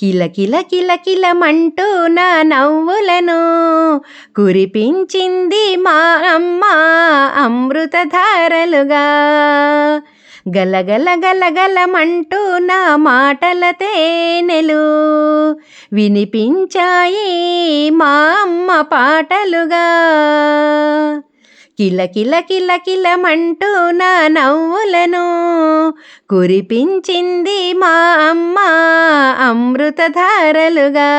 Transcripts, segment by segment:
కిలకిల కిలకిలమంటూ నా నవ్వులను కురిపించింది మా అమ్మ అమృతధారలుగా. గలగల గలగలమంటూ నా మాటల తేనెలు వినిపించాయి మా అమ్మ పాటలుగా. కిల కిల కిల కిలమంటూ నా నవ్వులను కురిపించింది మా అమ్మ అమృతధారలుగా.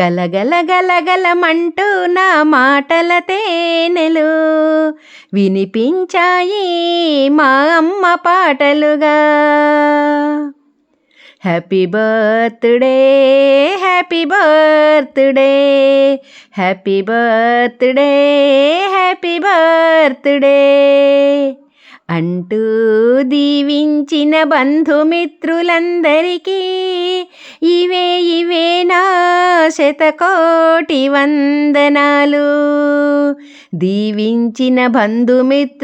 గలగల గలగలమంటూ నా మాటల తేనెలు వినిపించాయి మా అమ్మ పాటలుగా. Happy birthday happy birthday happy birthday happy birthday అంటూ దీవించిన బంధుమిత్రులందరికీ ఇవే ఇవే నా శతకోటి వందనాలు. దీవించిన బంధుమిత్రులందరికీ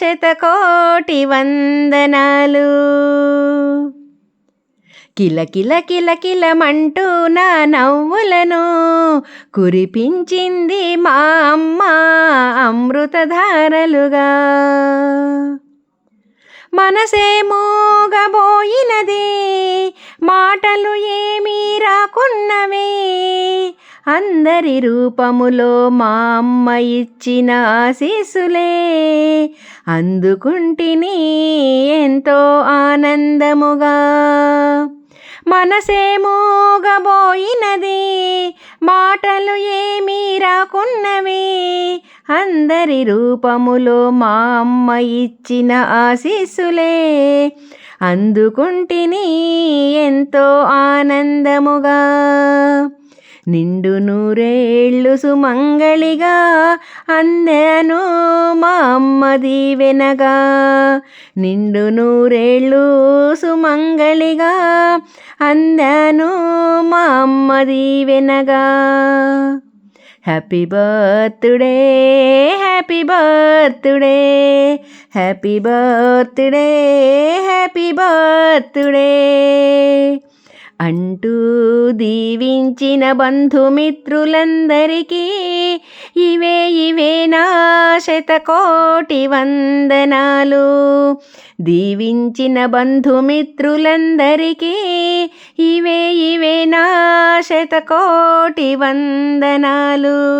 శతకోటి వందనాలు. కిల కిల కిల కిలమంటూ నా నవ్వులను కురిపించింది మా అమ్మ అమృతధారలుగా. మనసే మూగబోయినది మాటలు ఏమీ రాకున్నవే. అందరి రూపములో మా అమ్మ ఇచ్చిన ఆశీస్సులే అందుకుంటిని ఎంతో ఆనందముగా. మనసే మూగబోయినది మాటలు ఏమీ రాకున్నవి. అందరి రూపములో మా అమ్మ ఇచ్చిన ఆశీస్సులే అందుకుంటిని ఎంతో ఆనందముగా. నిండు నూరేళ్ళు సుమంగళిగా అందను మా అమ్మ దీవెనగా. నిండు నూరేళ్ళు సుమంగళిగా అందను మా అమ్మ దీవెనగా. Happy birthday happy birthday happy birthday happy birthday. అంటూ దీవించిన బంధుమిత్రులందరికీ ఇవే ఇవే నా శతకోటి వందనాలు. దీవించిన బంధుమిత్రులందరికీ ఇవే ఇవే నా శతకోటి వందనాలు.